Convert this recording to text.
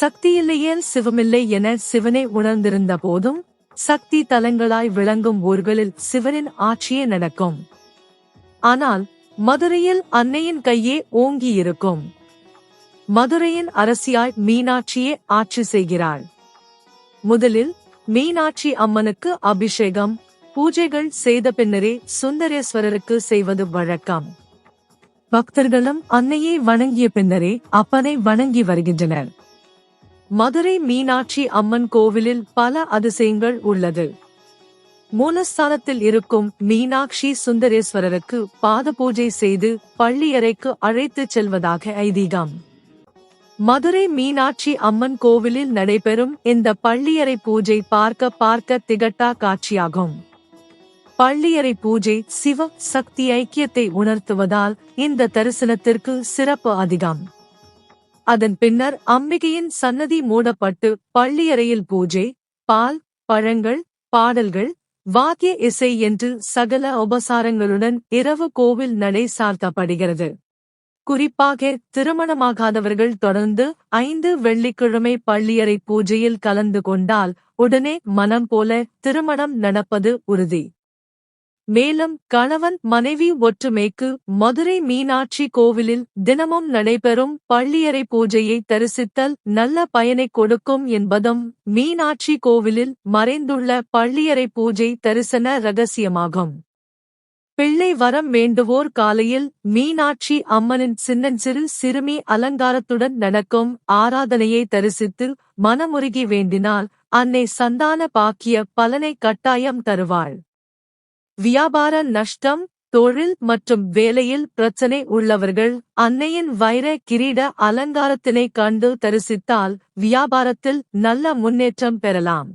சக்தியில்லையேல் சிவமில்லை என சிவனை உணர்ந்திருந்த போதும் சக்தி தலங்களாய் விளங்கும் ஊர்களில் சிவனின் ஆட்சியே நடக்கும். ஆனால் மதுரையில் அன்னையின் கையே ஓங்கியிருக்கும். மதுரையின் அரசியாய் மீனாட்சியே ஆட்சி செய்கிறாள். முதலில் மீனாட்சி அம்மனுக்கு அபிஷேகம் பூஜைகள் செய்த பின்னரே சுந்தரேஸ்வரருக்கு செய்வது வழக்கம். பக்தர்களும் அன்னையை வணங்கிய பின்னரே அப்பனை வணங்கி வருகின்றனர். மதுரை மீனாட்சி அம்மன் கோவிலில் பல அதிசயங்கள் உள்ளது. மூலஸ்தானத்தில் இருக்கும் மீனாட்சி சுந்தரேஸ்வரருக்கு பாத பூஜை செய்து பள்ளியறைக்கு அழைத்துச் செல்வதாக ஐதீகம். மதுரை மீனாட்சி அம்மன் கோவிலில் நடைபெறும் இந்த பள்ளியறை பூஜை பார்க்க பார்க்க திகட்டா காட்சியாகும். பள்ளியறை பூஜை சிவ சக்தி ஐக்கியத்தை உணர்த்துவதால் இந்த தரிசனத்திற்கு சிறப்பு அதிகம். அதன் பின்னர் அம்பிகையின் சன்னதி மூடப்பட்டு பள்ளியறையில் பூஜை பால் பழங்கள் பாடல்கள் வாத்திய இசை என்று சகல உபசாரங்களுடன் இரவு கோவில் நடை சார்த்தப்படுகிறது. குறிப்பாக திருமணமாகாதவர்கள் தொடர்ந்து ஐந்து வெள்ளிக்கிழமை பள்ளியறை பூஜையில் கலந்து கொண்டால் உடனே மனம் போல திருமணம் நடப்பது உறுதி. மேலும் கணவன் மனைவி ஒற்றுமைக்கு மதுரை மீனாட்சி கோவிலில் தினமும் நடைபெறும் பள்ளியறை பூஜையை தரிசித்தல் நல்ல பயனை கொடுக்கும் என்பதும் மீனாட்சி கோவிலில் மறைந்துள்ள பள்ளியறை பூஜை தரிசன ரகசியமாகும். பிள்ளை வரம் வேண்டுவோர் காலையில் மீனாட்சி அம்மனின் சின்னஞ்சிறு சிறுமி அலங்காரத்துடன் நடக்கும் ஆராதனையை தரிசித்து மனமுருகி வேண்டினால் அன்னை சந்தான பாக்கிய பலனை கட்டாயம் தருவாள். வியாபார நஷ்டம் தொழில் மற்றும் வேலையில் பிரச்சனை உள்ளவர்கள் அன்னையின் வைர கிரீட அலங்காரத்தினை கண்டு தரிசித்தால் வியாபாரத்தில் நல்ல முன்னேற்றம் பெறலாம்.